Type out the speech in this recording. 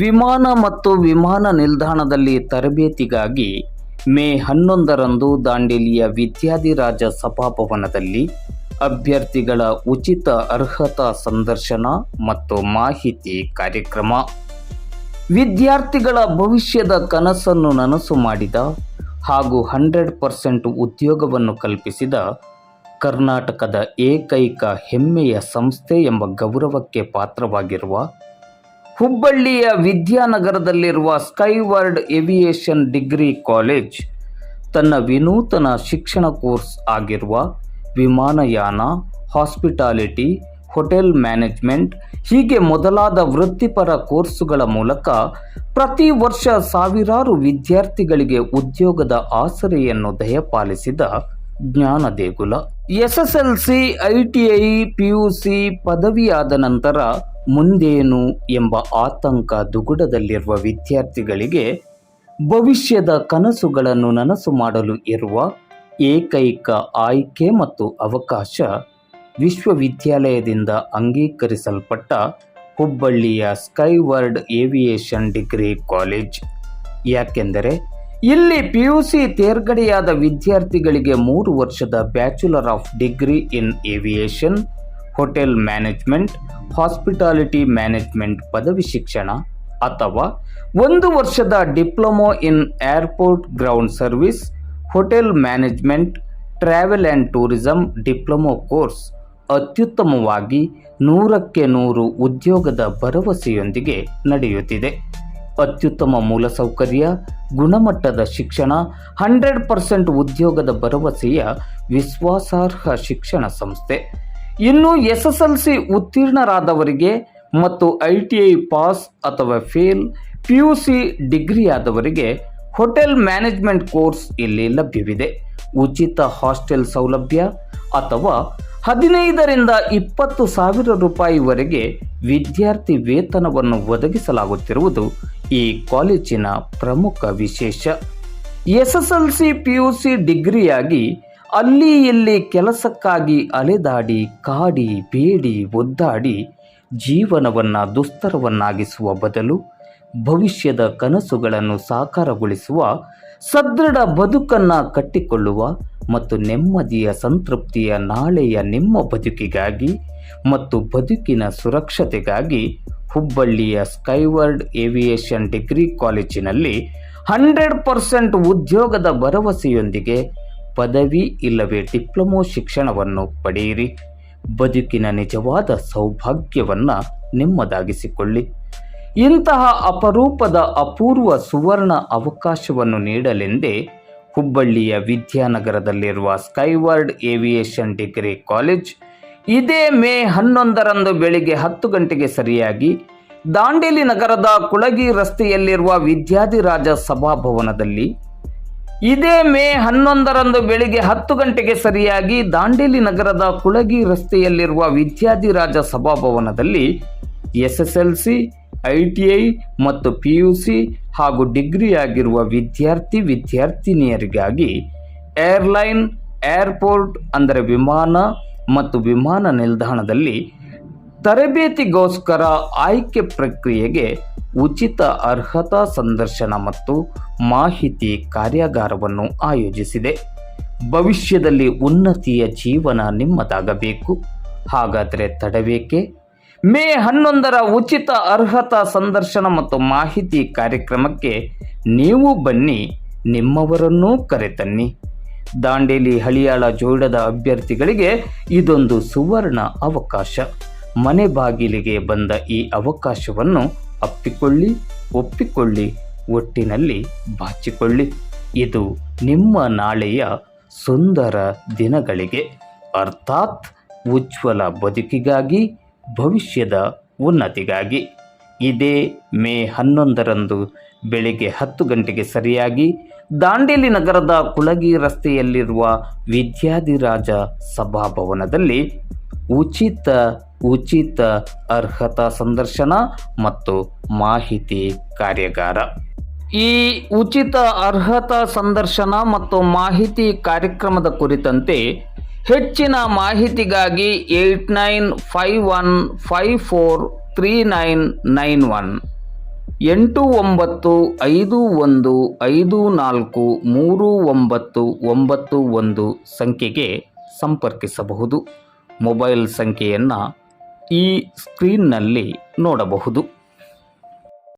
ವಿಮಾನ ಮತ್ತು ವಿಮಾನ ನಿಲ್ದಾಣದಲ್ಲಿ ತರಬೇತಿಗಾಗಿ ಮೇ ಹನ್ನೊಂದರಂದು ದಾಂಡೇಲಿಯ ವಿದ್ಯಾಧಿರಾಜ ಸಭಾಭವನದಲ್ಲಿ ಅಭ್ಯರ್ಥಿಗಳ ಉಚಿತ ಅರ್ಹತಾ ಸಂದರ್ಶನ ಮತ್ತು ಮಾಹಿತಿ ಕಾರ್ಯಕ್ರಮ. ವಿದ್ಯಾರ್ಥಿಗಳ ಭವಿಷ್ಯದ ಕನಸನ್ನು ನನಸು ಮಾಡಿದ ಹಾಗೂ ಹಂಡ್ರೆಡ್ ಪರ್ಸೆಂಟ್ ಉದ್ಯೋಗವನ್ನು ಕಲ್ಪಿಸಿದ ಕರ್ನಾಟಕದ ಏಕೈಕ ಹೆಮ್ಮೆಯ ಸಂಸ್ಥೆ ಎಂಬ ಗೌರವಕ್ಕೆ ಪಾತ್ರವಾಗಿರುವ ಹುಬ್ಬಳ್ಳಿಯ ವಿದ್ಯಾನಗರದಲ್ಲಿರುವ ಸ್ಕೈವರ್ಡ್ ಏವಿಯೇಷನ್ ಡಿಗ್ರಿ ಕಾಲೇಜ್ ತನ್ನ ವಿನೂತನ ಶಿಕ್ಷಣ ಕೋರ್ಸ್ ಆಗಿರುವ ವಿಮಾನಯಾನ, ಹಾಸ್ಪಿಟಾಲಿಟಿ, ಹೋಟೆಲ್ ಮ್ಯಾನೇಜ್ಮೆಂಟ್ ಹೀಗೆ ಮೊದಲಾದ ವೃತ್ತಿಪರ ಕೋರ್ಸುಗಳ ಮೂಲಕ ಪ್ರತಿ ವರ್ಷ ಸಾವಿರಾರು ವಿದ್ಯಾರ್ಥಿಗಳಿಗೆ ಉದ್ಯೋಗದ ಆಸರೆಯನ್ನು ದಯಪಾಲಿಸಿದ ಜ್ಞಾನ ದೇಗುಲ. ಎಸ್ಎಸ್ಎಲ್ಸಿ ಐಟಿಐ ಪಿಯುಸಿ ಪದವಿಯಾದ ನಂತರ ಮುಂದೇನು ಎಂಬ ಆತಂಕ ದುಗುಡದಲ್ಲಿರುವ ವಿದ್ಯಾರ್ಥಿಗಳಿಗೆ ಭವಿಷ್ಯದ ಕನಸುಗಳನ್ನು ನನಸು ಮಾಡಲು ಇರುವ ಏಕೈಕ ಆಯ್ಕೆ ಮತ್ತು ಅವಕಾಶ ವಿಶ್ವವಿದ್ಯಾಲಯದಿಂದ ಅಂಗೀಕರಿಸಲ್ಪಟ್ಟ ಹುಬ್ಬಳ್ಳಿಯ ಸ್ಕೈವರ್ಡ್ ಏವಿಯೇಷನ್ ಡಿಗ್ರಿ ಕಾಲೇಜ್. ಯಾಕೆಂದರೆ ಇಲ್ಲಿ ಪಿ ಯು ಸಿ ತೇರ್ಗಡೆಯಾದ ವಿದ್ಯಾರ್ಥಿಗಳಿಗೆ ಮೂರು ವರ್ಷದ bachelor of degree in aviation hotel management, hospitality management ಪದವಿ ಶಿಕ್ಷಣ ಅಥವಾ ಒಂದು ವರ್ಷದ diploma in airport ground service, hotel management, travel and tourism diploma course. ಅತ್ಯುತ್ತಮವಾಗಿ ನೂರಕ್ಕೆ ನೂರು ಉದ್ಯೋಗದ ಭರವಸೆಯೊಂದಿಗೆ ನಡೆಯುತ್ತಿದೆ. ಅತ್ಯುತ್ತಮ ಮೂಲಸೌಕರ್ಯ, ಗುಣಮಟ್ಟದ ಶಿಕ್ಷಣ, ಹಂಡ್ರೆಡ್ ಪರ್ಸೆಂಟ್ ಉದ್ಯೋಗದ ಭರವಸೆಯ ವಿಶ್ವಾಸಾರ್ಹ ಶಿಕ್ಷಣ ಸಂಸ್ಥೆ. ಇನ್ನು ಎಸ್ ಎಸ್ ಎಲ್ ಸಿ ಉತ್ತೀರ್ಣರಾದವರಿಗೆ ಮತ್ತು ಐ ಟಿ ಐ ಪಾಸ್ ಅಥವಾ fail, P U C degree ಆದವರಿಗೆ hotel management course ಇಲ್ಲಿ ಲಭ್ಯವಿದೆ. ಉಚಿತ ಹಾಸ್ಟೆಲ್ ಸೌಲಭ್ಯ ಅಥವಾ ಹದಿನೈದರಿಂದ ಇಪ್ಪತ್ತು ಸಾವಿರ ರೂಪಾಯಿವರೆಗೆ ವಿದ್ಯಾರ್ಥಿ ವೇತನವನ್ನು ಒದಗಿಸಲಾಗುತ್ತಿರುವುದು ಈ ಕಾಲೇಜಿನ ಪ್ರಮುಖ ವಿಶೇಷ. S S L C P U C ಡಿಗ್ರಿಯಾಗಿ ಅಲ್ಲಿ ಇಲ್ಲಿ ಕೆಲಸಕ್ಕಾಗಿ ಅಲೆದಾಡಿ, ಕಾಡಿ, ಬೇಡಿ, ಒದ್ದಾಡಿ, ಜೀವನವನ್ನು ದುಸ್ತರವನ್ನಾಗಿಸುವ ಬದಲು ಭವಿಷ್ಯದ ಕನಸುಗಳನ್ನು ಸಾಕಾರಗೊಳಿಸುವ, ಸದೃಢ ಬದುಕನ್ನು ಕಟ್ಟಿಕೊಳ್ಳುವ ಮತ್ತು ನೆಮ್ಮದಿಯ ಸಂತೃಪ್ತಿಯ ನಾಳೆಯ ನಿಮ್ಮ ಬದುಕಿಗಾಗಿ ಮತ್ತು ಬದುಕಿನ ಸುರಕ್ಷತೆಗಾಗಿ ಹುಬ್ಬಳ್ಳಿಯ ಸ್ಕೈವರ್ಡ್ ಏವಿಯೇಷನ್ ಡಿಗ್ರಿ ಕಾಲೇಜಿನಲ್ಲಿ ಹಂಡ್ರೆಡ್ ಪರ್ಸೆಂಟ್ ಉದ್ಯೋಗದ ಭರವಸೆಯೊಂದಿಗೆ ಪದವಿ ಇಲ್ಲವೇ ಡಿಪ್ಲೊಮೊ ಶಿಕ್ಷಣವನ್ನು ಪಡೆಯಿರಿ. ಬದುಕಿನ ನಿಜವಾದ ಸೌಭಾಗ್ಯವನ್ನು ನಿಮ್ಮದಾಗಿಸಿಕೊಳ್ಳಿ. ಇಂತಹ ಅಪರೂಪದ ಅಪೂರ್ವ ಸುವರ್ಣ ಅವಕಾಶವನ್ನು ನೀಡಲೆಂದೇ ಹುಬ್ಬಳ್ಳಿಯ ವಿದ್ಯಾನಗರದಲ್ಲಿರುವ ಸ್ಕೈವರ್ಡ್ ಏವಿಯೇಷನ್ ಡಿಗ್ರಿ ಕಾಲೇಜ್ ಇದೇ ಮೇ ಹನ್ನೊಂದರಂದು ಬೆಳಿಗ್ಗೆ ಹತ್ತು ಗಂಟೆಗೆ ಸರಿಯಾಗಿ ದಾಂಡೇಲಿ ನಗರದ ಕುಳಗಿ ರಸ್ತೆಯಲ್ಲಿರುವ ವಿದ್ಯಾಧಿರಾಜ ಸಭಾಭವನದಲ್ಲಿ ಇದೇ ಮೇ ಹನ್ನೊಂದರಂದು ಬೆಳಿಗ್ಗೆ ಹತ್ತು ಗಂಟೆಗೆ ಸರಿಯಾಗಿ ದಾಂಡೇಲಿ ನಗರದ ಕುಳಗಿ ರಸ್ತೆಯಲ್ಲಿರುವ Vidyadhiraja ಸಭಾಭವನದಲ್ಲಿ S S L C I T I ಮತ್ತು ಪಿ ಯು ಸಿ ಹಾಗೂ ಡಿಗ್ರಿ ಆಗಿರುವ ವಿದ್ಯಾರ್ಥಿ ವಿದ್ಯಾರ್ಥಿನಿಯರಿಗಾಗಿ ಏರ್ಲೈನ್, ಏರ್ಪೋರ್ಟ್ ಅಂದರೆ ವಿಮಾನ ಮತ್ತು ವಿಮಾನ ನಿಲ್ದಾಣದಲ್ಲಿ ತರಬೇತಿಗೋಸ್ಕರ ಆಯ್ಕೆ ಪ್ರಕ್ರಿಯೆಗೆ ಉಚಿತ ಅರ್ಹತಾ ಸಂದರ್ಶನ ಮತ್ತು ಮಾಹಿತಿ ಕಾರ್ಯಾಗಾರವನ್ನು ಆಯೋಜಿಸಿದೆ. ಭವಿಷ್ಯದಲ್ಲಿ ಉನ್ನತಿಯ ಜೀವನ ನಿಮ್ಮದಾಗಬೇಕು. ಹಾಗಾದರೆ ತಡಬೇಕೆ ಮೇ ಹನ್ನೊಂದರ ಉಚಿತ ಅರ್ಹತಾ ಸಂದರ್ಶನ ಮತ್ತು ಮಾಹಿತಿ ಕಾರ್ಯಕ್ರಮಕ್ಕೆ ನೀವು ಬನ್ನಿ, ನಿಮ್ಮವರನ್ನೂ ಕರೆತನ್ನಿ. ದಾಂಡೇಲಿ, ಹಳಿಯಾಳ ಜೋಡದ ಅಭ್ಯರ್ಥಿಗಳಿಗೆ ಇದೊಂದು ಸುವರ್ಣ ಅವಕಾಶ. ಮನೆ ಬಾಗಿಲಿಗೆ ಬಂದ ಈ ಅವಕಾಶವನ್ನು ಅಪ್ಪಿಕೊಳ್ಳಿ, ಒಪ್ಪಿಕೊಳ್ಳಿ, ಒಟ್ಟಿನಲ್ಲಿ ಬಾಚಿಕೊಳ್ಳಿ. ಇದು ನಿಮ್ಮ ನಾಳೆಯ ಸುಂದರ ದಿನಗಳಿಗೆ ಅರ್ಥಾತ್ ಉಜ್ವಲ ಬದುಕಿಗಾಗಿ, ಭವಿಷ್ಯದ ಉನ್ನತಿಗಾಗಿ. ಇದೇ ಮೇ ಹನ್ನೊಂದರಂದು ಬೆಳಿಗ್ಗೆ ಹತ್ತು ಗಂಟೆಗೆ ಸರಿಯಾಗಿ ದಾಂಡೇಲಿ ನಗರದ ಕುಳಗಿ ರಸ್ತೆಯಲ್ಲಿರುವ ವಿದ್ಯಾಧಿರಾಜ ಸಭಾಭವನದಲ್ಲಿ ಉಚಿತ ಉಚಿತ ಅರ್ಹತಾ ಸಂದರ್ಶನ ಮತ್ತು ಮಾಹಿತಿ ಕಾರ್ಯಾಗಾರ. ಈ ಉಚಿತ ಅರ್ಹತಾ ಸಂದರ್ಶನ ಮತ್ತು ಮಾಹಿತಿ ಕಾರ್ಯಕ್ರಮದ ಕುರಿತಂತೆ ಹೆಚ್ಚಿನ ಮಾಹಿತಿಗಾಗಿ eight nine five one five four three nine nine one ಎಂಟು ಒಂಬತ್ತು ಐದು ಒಂದು ಐದು ನಾಲ್ಕು ಮೂರು ಒಂಬತ್ತು ಒಂಬತ್ತು ಒಂದು ಸಂಖ್ಯೆಗೆ ಸಂಪರ್ಕಿಸಬಹುದು. ಮೊಬೈಲ್ ಸಂಖ್ಯೆಯನ್ನು ಈ ಸ್ಕ್ರೀನ್ನಲ್ಲಿ ನೋಡಬಹುದು.